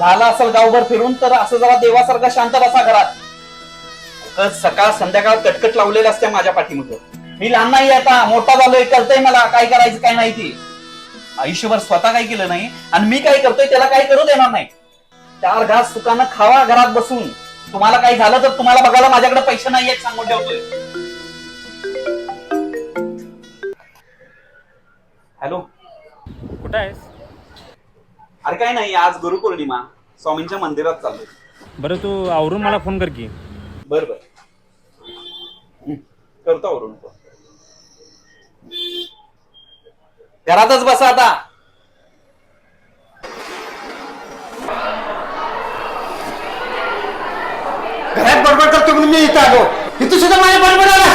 झाला असेल गावभर फिरून तर असं जरा देवासारखा शांत बसा घरात. सकाळ संध्याकाळ कटकट लावलेलं असते माझ्या पाठीमध्ये मी लहान नाही आता मोठा झालोय कळतंय मला काय करायचं काय नाही ते. आयुष्यभर स्वतः काय केलं नाही आणि मी काय करतोय त्याला काय करू देणार नाही. चार घास सुखानं खावा घरात बसून. तुम्हाला काही झालं तर तुम्हाला बघायला माझ्याकडे पैसे नाही आहेत सांगून ठेवतोय. हॅलो. कुठं आहेस? अरे काय नाही आज गुरुपौर्णिमा. स्वामींच्या मंदिरात चाललोय. बरं तू आवरून मला फोन कर की. बर बर. हं, करतो आवरून. घरातच बसा आता. घरात बडबड करतो म्हणून मी इथं आलो. इथं सुद्धा माझ्या बडबड आला